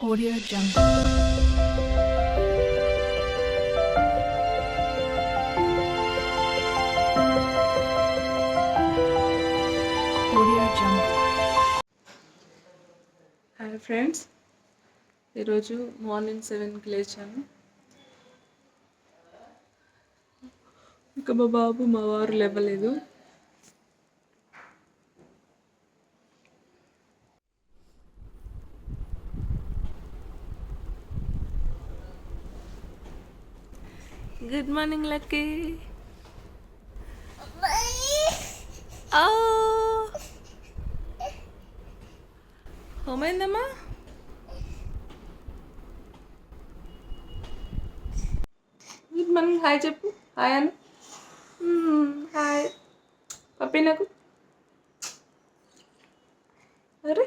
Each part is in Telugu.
Audio Jungle. Audio Jungle. Hi friends ఈరోజు మార్నింగ్ సెవెన్కి లేచాను ఇంకా మా బాబు మా వారు లేవలేదు గుడ్ మార్నింగ్ లక్కీ ఏమైందమ్మా గుడ్ మార్నింగ్ హాయ్ చెప్పు హాయ్ అను హాయ్ పప్పి నాకు అరే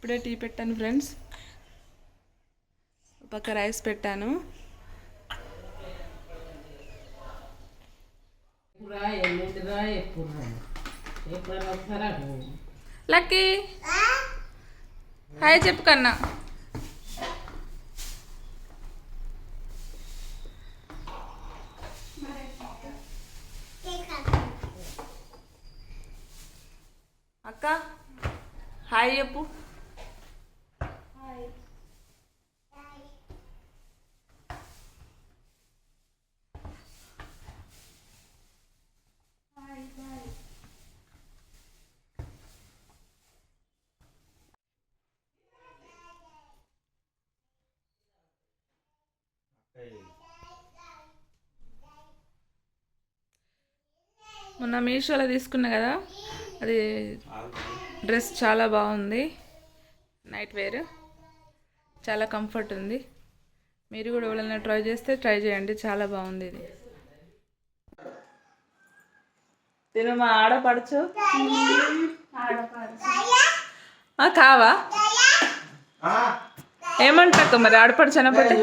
ఇప్పుడే టీ పెట్టాను ఫ్రెండ్స్. పక్క రైస్ పెట్టాను. లక్కీ. హాయ్ చెప్పు కన్నా. అక్క హాయ్ చెప్పు. మొన్న మీషోలో తీసుకున్నా కదా అది డ్రెస్ చాలా బాగుంది. నైట్ వేర్ చాలా కంఫర్ట్ ఉంది. మీరు కూడా ఎవరైనా ట్రై చేస్తే ట్రై చేయండి చాలా బాగుంది ఇది. తిను మా ఆడపడచ్చు కావా? ఏమంటాక మరి ఆడపడుచు అనపడి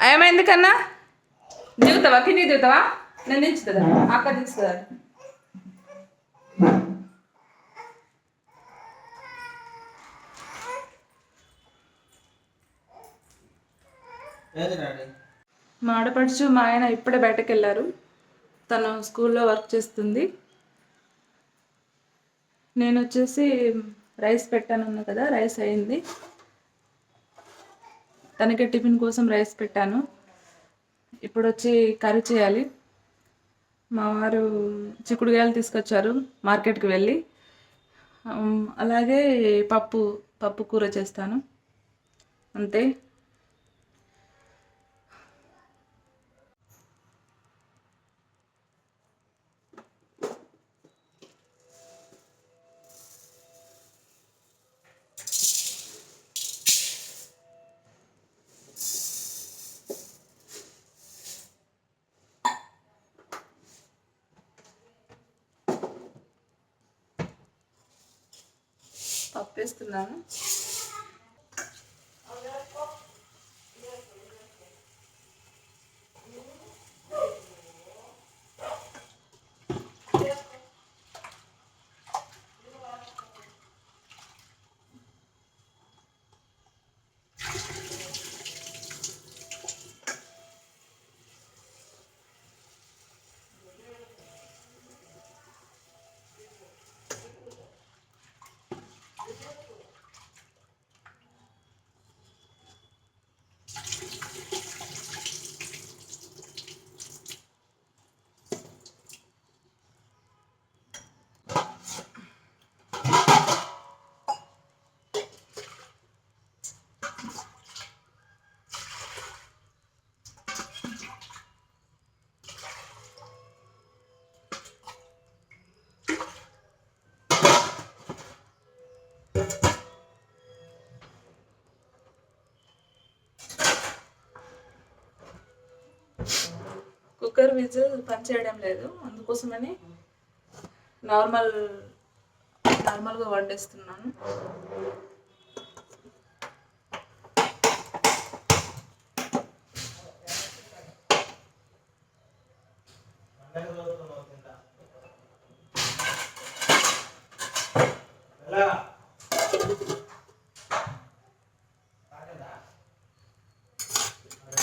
ఏమైంది కన్నా దిగుతావా? కిందికి దిగుతావా? నేను దించుతుందా? అక్క దించుతుందా? మా ఆడపడుచు మా ఆయన ఇప్పుడే బయటకు వెళ్ళారు తను స్కూల్లో వర్క్ చేస్తుంది. నేను వచ్చేసి రైస్ పెట్టాను కదా రైస్ అయింది. తనకి టిఫిన్ కోసం రైస్ పెట్టాను. ఇప్పుడు వచ్చి కర్రీ చేయాలి. మా వారు చిక్కుడుకాయలు తీసుకొచ్చారు మార్కెట్కి వెళ్ళి. అలాగే పప్పు పప్పు కూర చేస్తాను. అంతే. పప్పు వేస్తున్నాను కుక్కర్ విజిల్ పనిచేయడం లేదు. అందుకోసమని నార్మల్ నార్మల్గా వండేస్తున్నాను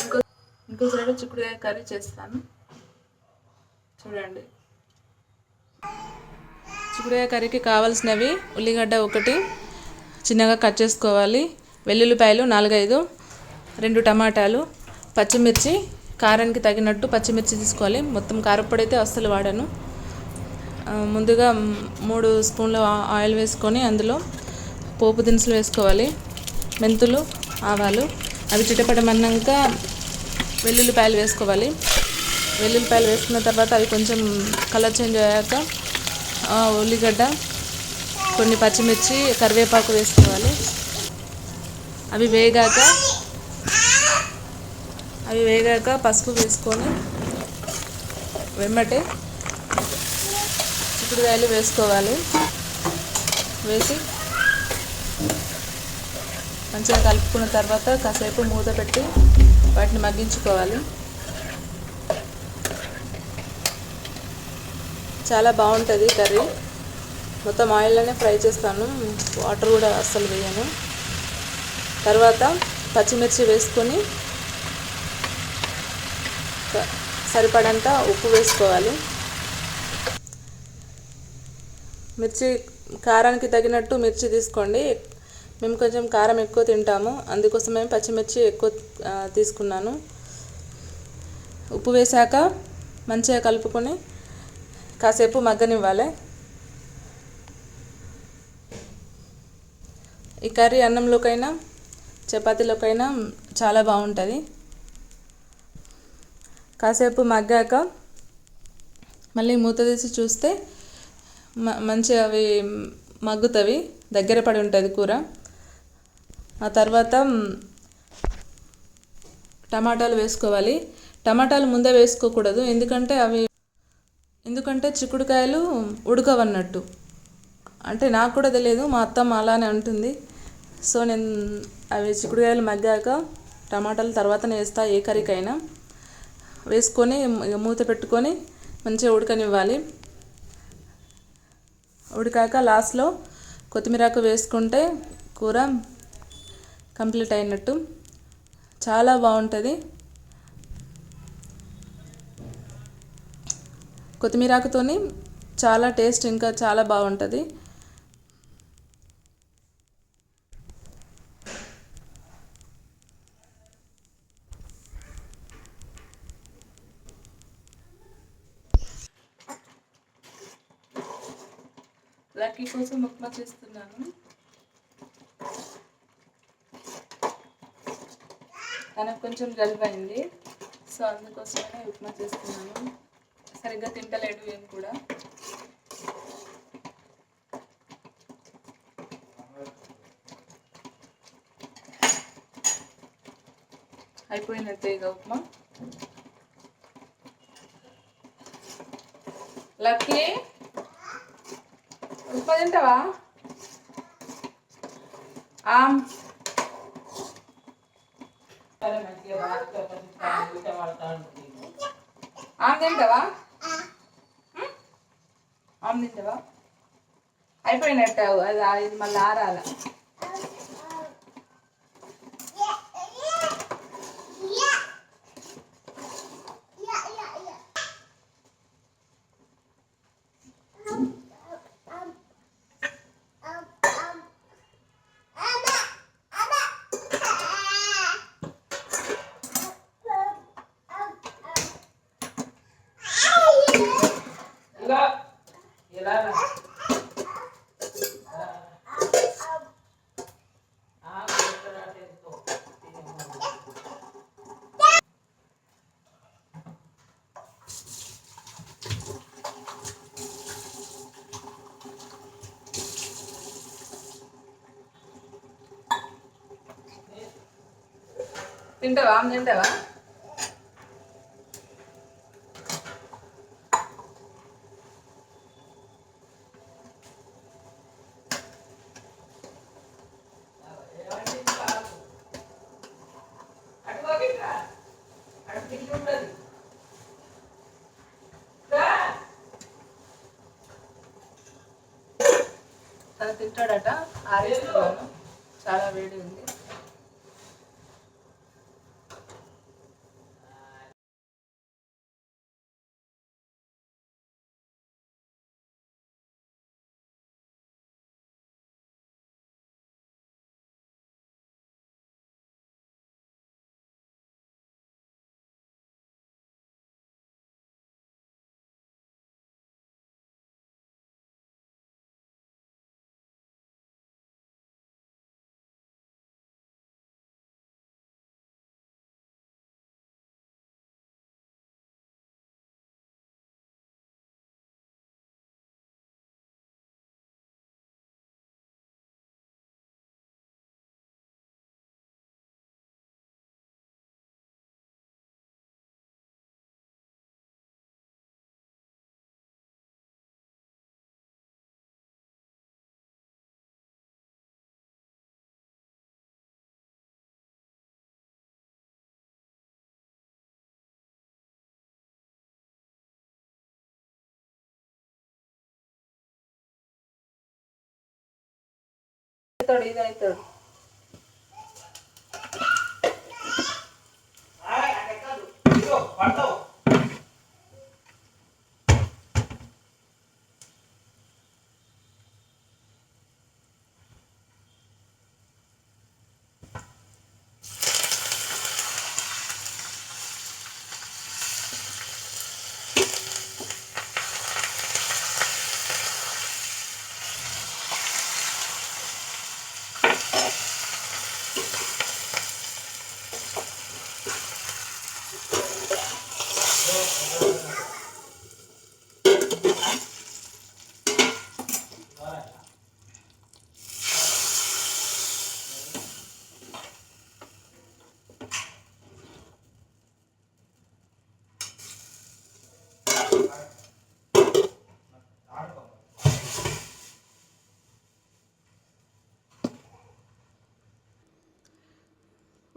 ఇంకో ఇంకోసారి చిక్కుడుకాయ కర్రీ చేస్తాను. చూడండి. చిక్కుడుకాయ కర్రీకి కావాల్సినవి ఉల్లిగడ్డ ఒకటి చిన్నగా కట్ చేసుకోవాలి. వెల్లుల్లిపాయలు నాలుగైదు రెండు టమాటాలు పచ్చిమిర్చి కారానికి తగినట్టు పచ్చిమిర్చి తీసుకోవాలి. మొత్తం కారప్పొడి అయితే అస్సలు వాడను. ముందుగా మూడు స్పూన్ల ఆయిల్ వేసుకొని అందులో పోపు దినుసులు వేసుకోవాలి. మెంతులు ఆవాలు. అవి చిటపటమన్నాక వెల్లుల్లిపాయలు వేసుకోవాలి. వెల్లుల్లిపాయలు వేసుకున్న తర్వాత అవి కొంచెం కలర్ చేంజ్ అయ్యాక ఉల్లిగడ్డ కొన్ని పచ్చిమిర్చి కరివేపాకు వేసుకోవాలి. అవి వేగాక అవి వేగాక పసుపు వేసుకొని వెమ్మటే చిక్కుడుకాయలు వేసుకోవాలి. వేసి మంచిగా కలుపుకున్న తర్వాత కాసేపు మూత పెట్టి వాటిని మగ్గించుకోవాలి. చాలా బాగుంటుంది కర్రీ. మొత్తం ఆయిల్లోనే ఫ్రై చేస్తాను. వాటర్ కూడా అస్సలు వేయను. తర్వాత పచ్చిమిర్చి వేసుకొని సరిపడంత ఉప్పు వేసుకోవాలి. మిర్చి కారానికి తగినట్టు మిర్చి తీసుకోండి. మేము కొంచెం కారం ఎక్కువ తింటాము. అందుకోసమే పచ్చిమిర్చి ఎక్కువ తీసుకున్నాను. ఉప్పు వేశాక మంచిగా కలుపుకొని కాసేపు మగ్గనివ్వాలి. ఈ కర్రీ అన్నంలోకైనా చపాతీలోకైనా చాలా బాగుంటుంది. కాసేపు మగ్గాక మళ్ళీ మూత తీసి చూస్తే మ మంచి అవి మగ్గుతవి దగ్గర పడి ఉంటుంది కూర. ఆ తర్వాత టమాటాలు వేసుకోవాలి. టమాటాలు ముందే వేసుకోకూడదు ఎందుకంటే అవి ఎందుకంటే చిక్కుడుకాయలు ఉడకవన్నట్టు. అంటే నాకు కూడా తెలియదు మా అత్తమ్మ అలానే అంటుంది. సో నేను అవి చిక్కుడుకాయలు మగ్గాక టమాటాలు తర్వాతనే వేస్తా ఏ కర్రీకైనా. వేసుకొని ఇక మూత పెట్టుకొని మంచిగా ఉడకనివ్వాలి. ఉడికాక లాస్ట్లో కొత్తిమీరాకు వేసుకుంటే కూర కంప్లీట్ అయినట్టు. చాలా బాగుంటుంది. కొత్తిమీర ఆకుతో చాలా టేస్ట్ ఇంకా చాలా బాగుంటుంది. లక్కీ కోసం ఉప్మా చేస్తున్నాను. తనకు కొంచెం జలుబు సో అందుకోసమే ఉప్మా చేస్తున్నాను. సరిగ్గా తింటలేడు ఏం కూడా. అయిపోయినట్టే ఇక ఉప్మా. లక్కీ ఉప్మా తింటావా? ఆమ్. ఆమ్ తింటావా? బాగుంది అయిపోయినట్టు అది మళ్ళీ ఆరాల? తింటావా? తింటావా? తింటాడట. ఆరేస్తున్నాను చాలా వేడి ఉంది. అవుతాడు ఇది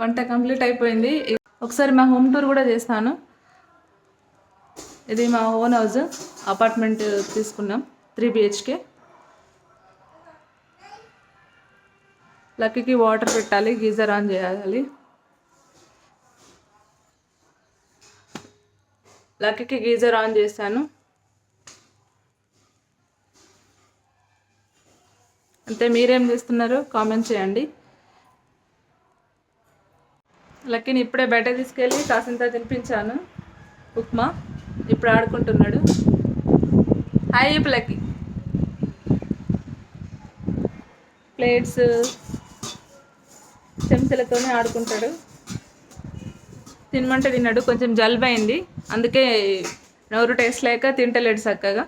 వంట కంప్లీట్ అయిపోయింది. ఒకసారి మా హోమ్ టూర్ కూడా చేస్తాను. ఇది మా ఓన్ హౌస్ అపార్ట్మెంట్ తీసుకున్నాం త్రీ బిహెచ్కే. లక్కీకి వాటర్ పెట్టాలి గీజర్ ఆన్ చేయాలి. లక్కీకి గీజర్ ఆన్ చేశాను. అంతే మీరేం చేస్తున్నారు? కామెంట్ చేయండి. లక్కీని ఇప్పుడే బయట తీసుకెళ్ళి కాసింత తినిపించాను. ఉప్మా ఇప్పుడు ఆడుకుంటున్నాడు. హాయ్ చెప్పు లక్కీ. ప్లేట్స్ చెంచలతోనే ఆడుకుంటాడు. తినమంటే తిన్నాడు. కొంచెం జలుబు అయింది అందుకే నోరు టేస్ట్ లేక తింటలేడు చక్కగా.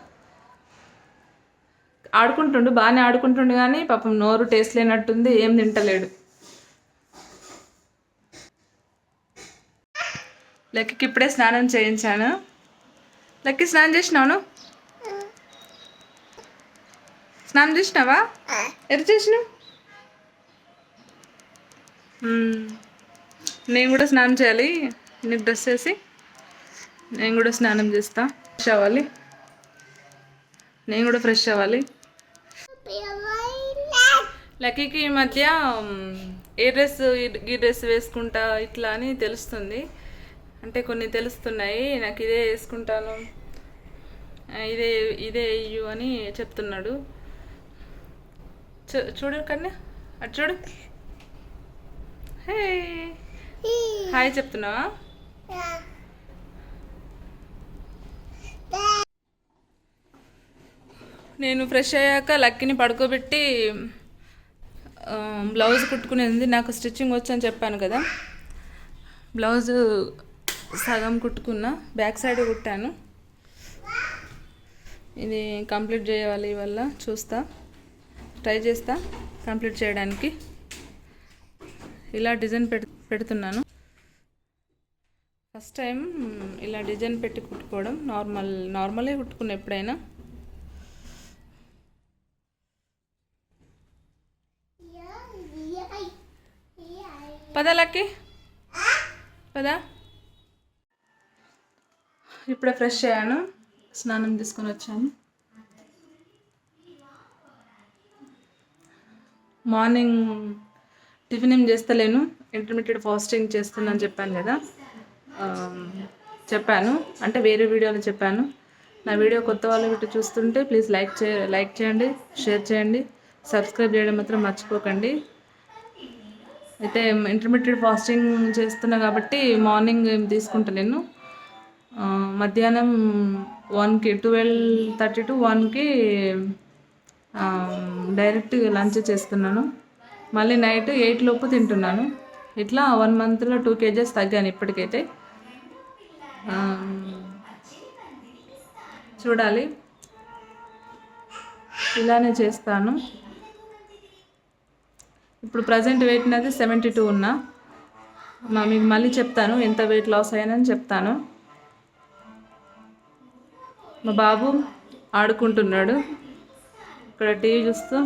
ఆడుకుంటుండు బాగానే ఆడుకుంటుండు కానీ పాపం నోరు టేస్ట్ లేనట్టుంది ఏం తింటలేడు. లక్కీకి ఇప్పుడే స్నానం చేయించాను. లక్కీ స్నానం చేసినావును స్నానం చేసినావా? ఎరు చేసినావు. నేను కూడా స్నానం చేయాలి. నీకు డ్రెస్ వేసి నేను కూడా స్నానం చేస్తా. ఫ్రెష్ అవ్వాలి. నేను కూడా ఫ్రెష్ అవ్వాలి. లక్కీకి ఈ మధ్య ఏ డ్రెస్ ఈ- ఈ డ్రెస్ వేసుకుంటా ఇట్లా అని తెలుస్తుంది. అంటే కొన్ని తెలుస్తున్నాయి నాకు ఇదే వేసుకుంటాను ఇదే ఇదే ఇయ్యు అని చెప్తున్నాడు. చూ- చూడు కన్యా అటు చూడు. హే హాయ్ చెప్తున్నావా? నేను ఫ్రెష్ అయ్యాక లక్కీని పడుకోబెట్టి బ్లౌజ్ కుట్టుకునేది నాకు స్టిచ్చింగ్ వచ్చని చెప్పాను కదా. బ్లౌజ్ సగం కుట్టుకున్నా బ్యాక్ సైడ్ కుట్టాను. ఇది కంప్లీట్ చేయాలి వల్ల చూస్తా. ట్రై చేస్తా కంప్లీట్ చేయడానికి. ఇలా డిజైన్ పెడు పెడుతున్నాను. ఫస్ట్ టైం ఇలా డిజైన్ పెట్టి కుట్టుకోవడం నార్మల్ నార్మలే కుట్టుకున్న ఎప్పుడైనా. పద లక్కి. పదా. ఇప్పుడే ఫ్రెష్ అయ్యాను. స్నానం తీసుకొని వచ్చాను. మార్నింగ్ టిఫిన్ ఏం చేస్తలేను. ఇంటర్మీడియట్ ఫాస్టింగ్ చేస్తున్నాను చెప్పాను కదా. చెప్పాను. అంటే వేరే వీడియోలో చెప్పాను. నా వీడియో కొత్త వాళ్ళు ఇటు చూస్తుంటే ప్లీజ్ లైక్ చే లైక్ చేయండి షేర్ చేయండి. సబ్స్క్రైబ్ చేయడం మాత్రం మర్చిపోకండి. అయితే ఇంటర్మీడియట్ ఫాస్టింగ్ చేస్తున్నా కాబట్టి మార్నింగ్ తీసుకుంటలేను. మధ్యాహ్నం వన్కి ట్వెల్వ్ థర్టీ టు వన్కి డైరెక్ట్ లంచ్ చేస్తున్నాను. మళ్ళీ నైట్ ఎయిట్ లోపు తింటున్నాను. ఇట్లా వన్ మంత్లో టూ కేజెస్ తగ్గాను ఇప్పటికైతే. చూడాలి. ఇలానే చేస్తాను. ఇప్పుడు ప్రజెంట్ వెయిట్ అనేది సెవెంటీ టూ ఉన్నా మీకు మళ్ళీ చెప్తాను ఎంత వెయిట్ లాస్ అయ్యానని చెప్తాను. మా బాబు ఆడుకుంటున్నాడు. ఇక్కడ టీవీ చూస్తూ.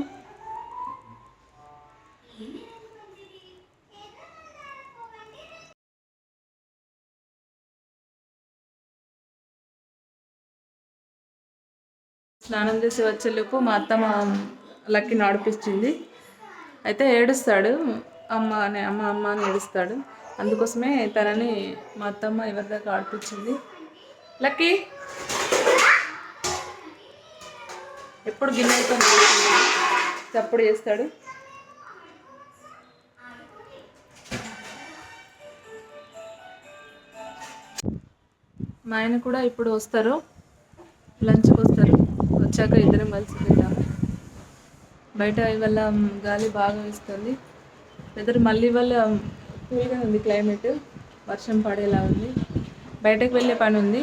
స్నానం చేసి వచ్చేలోపు మా అత్తమ్మ లక్కిని ఆడిపించింది అయితే ఏడుస్తాడు. అమ్మ అని అమ్మ అమ్మ అని ఏడుస్తాడు. అందుకోసమే తనని మా అత్తమ్మ ఎవరి దాకా ఆడిపించింది. లక్కీ! ఎప్పుడు గిన్నెలతో చప్పుడు చేస్తాడు. మా ఆయన కూడా ఇప్పుడు వస్తారు. లంచ్కి వస్తారు. వచ్చాక ఇద్దరం కలిసి తింటాము బయట ఇవాళ గాలి బాగా వేస్తుంది. వెదర్ మళ్ళీ వల్ల కూల్గా ఉంది క్లైమేట్. వర్షం పడేలా ఉంది. బయటకు వెళ్ళే పని ఉంది.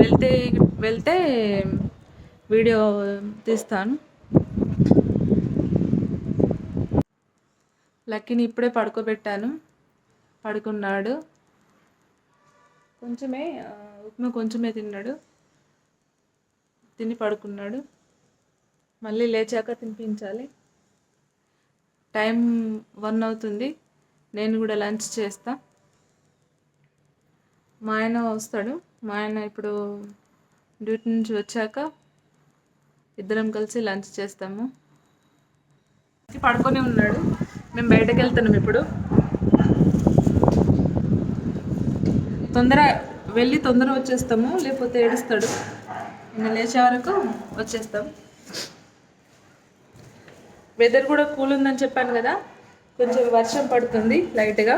వెళ్తే వెళ్తే వీడియో తీస్తాను. లక్కీని ఇప్పుడే పడుకోబెట్టాను. పడుకున్నాడు. కొంచెమే ఉప్మా కొంచెమే తిన్నాడు. తిని పడుకున్నాడు. మళ్ళీ లేచాక తినిపించాలి. టైం వన్ అవుతుంది. నేను కూడా లంచ్ చేస్తా. మా ఆయన వస్తాడు. మా ఆయన ఇప్పుడు డ్యూటీ నుంచి వచ్చాక ఇద్దరం కలిసి లంచ్ చేస్తాము. పడుకొని ఉన్నాడు. మేము బయటకు వెళ్తున్నాం ఇప్పుడు. తొందర వెళ్ళి తొందర వచ్చేస్తాము లేకపోతే ఏడుస్తాడు. ఇంకా లేచే వరకు వచ్చేస్తాం. వెదర్ కూడా కూల్ ఉందని చెప్పాను కదా. కొంచెం వర్షం పడుతుంది లైట్గా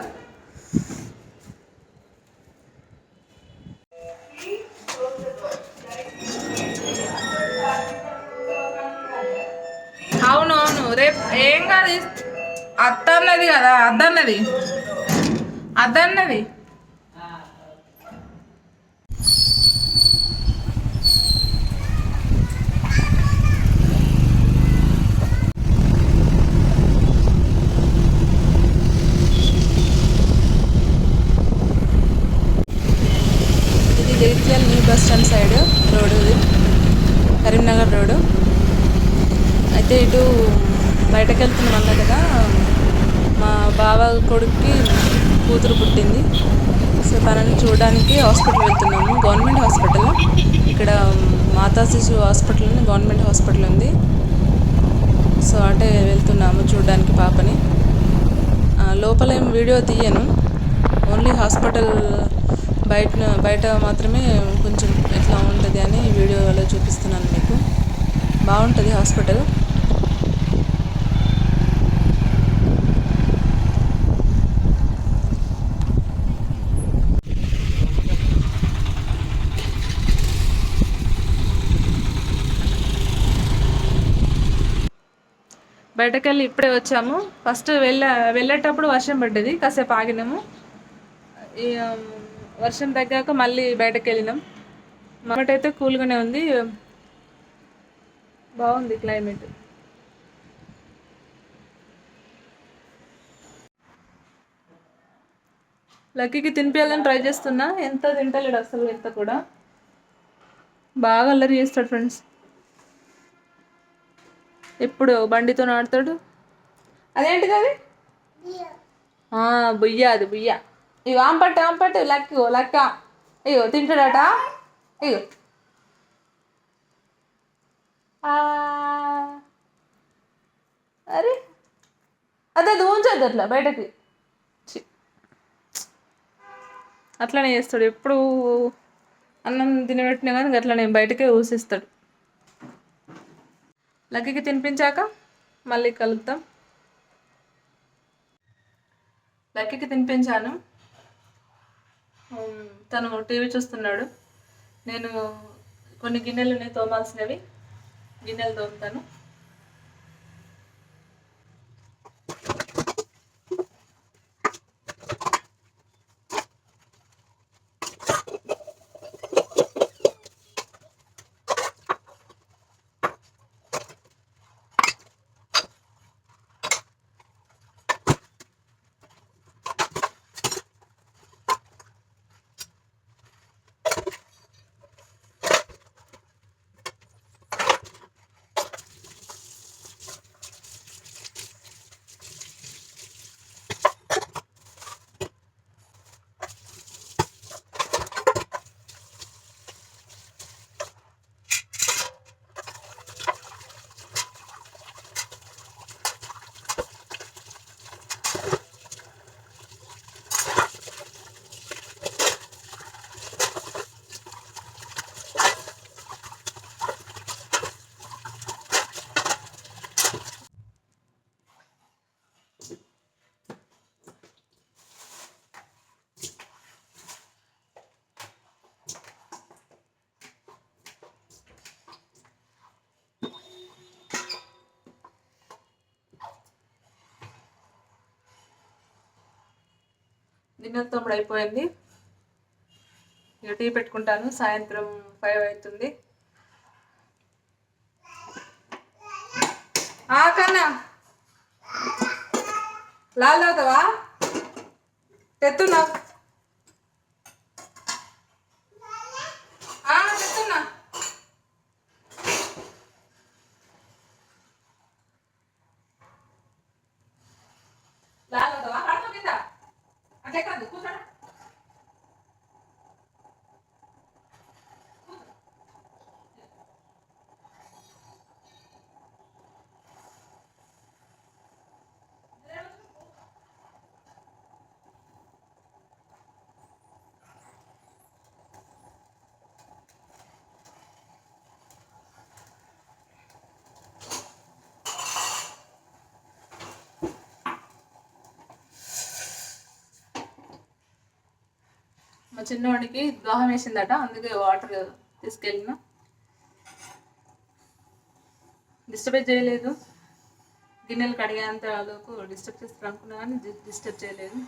కాదు అత్త అన్నది కదా అద్దన్నది అద్దన్నది ఇది Jagtial new bus stand side road ఇది కరీంనగర్ రోడ్డు. అయితే ఇటు బయటకు వెళ్తున్నాం అన్న కదా. మా బావ కొడుక్కి కూతురు పుట్టింది. సో తనని చూడడానికి హాస్పిటల్ వెళ్తున్నాము. Government hospital. ఇక్కడ మాతా శిశు హాస్పిటల్ ఉంది. గవర్నమెంట్ హాస్పిటల్ ఉంది. సో అంటే వెళ్తున్నాము చూడడానికి పాపని. లోపల ఏం వీడియో తీయను. ఓన్లీ హాస్పిటల్ బయట బయట మాత్రమే కొంచెం ఎట్లా ఉంటుంది అని వీడియోలో చూపిస్తున్నాను మీకు. బాగుంటుంది హాస్పిటల్. బయటకెళ్ళి ఇప్పుడే వచ్చాము. ఫస్ట్ వెళ్ళ వెళ్ళేటప్పుడు వర్షం పడ్డది. కాసేపు ఆగినాము. వర్షం తగ్గాక మళ్ళీ బయటకు వెళ్ళినాం అయితే కూల్గానే ఉంది. బాగుంది క్లైమేట్. లక్కీకి తినిపించాలని ట్రై చేస్తున్నా. ఎంత తింటలేడు అసలు ఎంత కూడా. బాగా అల్లరి చేస్తాడు ఫ్రెండ్స్. ఎప్పుడు బండితో ఆడతాడు? అదేంటిది అది? బుయ్య అది బుయ్య. ఇగో ఆంపట్టు ఆంపట్టు లక్కి లక్క. ఇగో తింటాడట ఇగో. ఆ, అరే. అదే అది ఉంచొద్దు అట్లా బయటకి. అట్లనే చేస్తాడు. ఎప్పుడు అన్నం తినబెట్టినా కానీ అట్లనే బయటకే ఊసిస్తాడు. లక్కీకి తినిపించాక మళ్ళీ కలుద్దాం. లక్కీకి తినిపించాను. తను టీవీ చూస్తున్నాడు. నేను కొన్ని గిన్నెలు ఉన్నాయి తోమాల్సినవి. గిన్నెలు తోముతాను. గిన్నెల అయిపోయింది. ఇక టీ పెట్టుకుంటాను. సాయంత్రం ఫైవ్ అవుతుంది. ఆ కన్నా. లాల్ అవుతావా? తెత్తున్నావు ఆ, తెత్తున్నా లాల్ అవుతావా పడుకో కింద అట్లే కాదు కూర్చోడా మా చిన్నవాడికి దాహం వేసిందట అందుకే వాటర్ తీసుకెళ్ళిన. డిస్టర్బ్ చేయలేదు. గిన్నెలు కడిగేంత లోపు డిస్టర్బ్ చేస్తారు అనుకున్నా కానీ డిస్టర్బ్ చేయలేదు.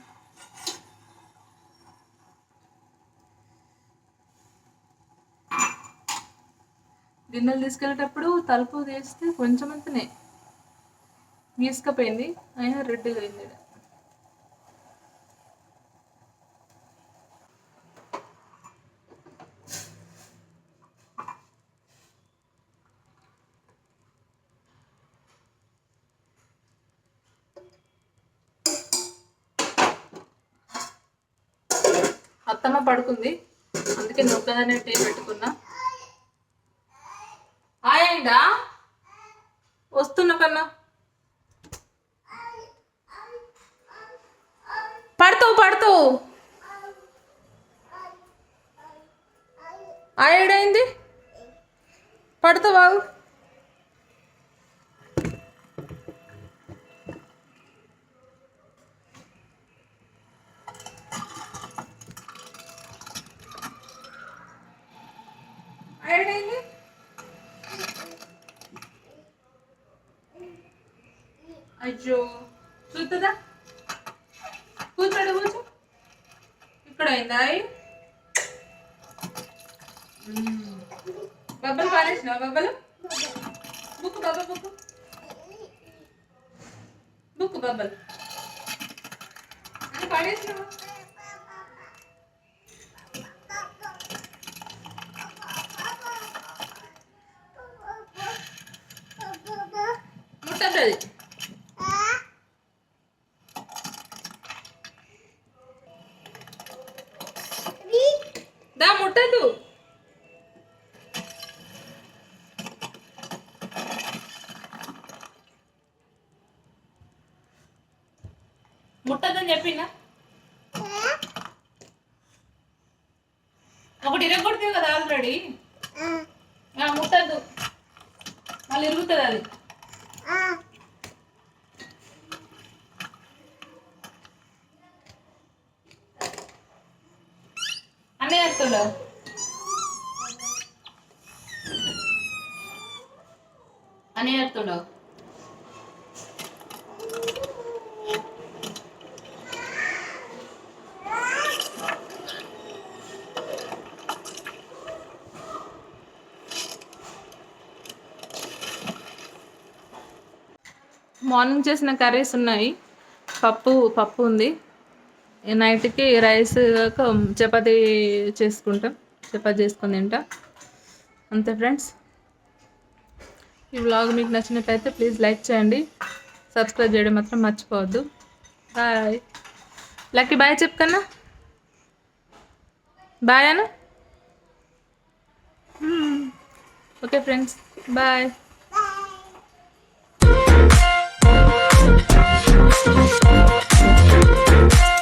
గిన్నెలు తీసుకెళ్ళేటప్పుడు తలుపు తీస్తే కొంచెం అంతనే. గీసుకపోయింది అయినా రెడ్గా అయింది. పడుకుంది. అందుకే నొక్కదనే టీ పెట్టుకున్నా. ఆయండా వస్తున్నా కన్నా. పడతావు పడతావు ఆ ఏడైంది? పడుతావు బాగు. పుట్టదు మార్నింగ్ చేసిన కర్రీస్ ఉన్నాయి. పప్పు పప్పు ఉంది. నైట్కి రైస్ కాక చపాతీ చేసుకుంటాం. చపాతీ చేసుకొని తింటా. అంతే ఫ్రెండ్స్. ఈ వ్లాగ్ మీకు నచ్చినట్లయితే ప్లీజ్ లైక్ చేయండి. సబ్స్క్రైబ్ చేయడం మాత్రం మర్చిపోవద్దు. బాయ్. లక్కీ బాయ్ చెప్పుకన్నా bye Anu. Okay friends. Bye. Thank you.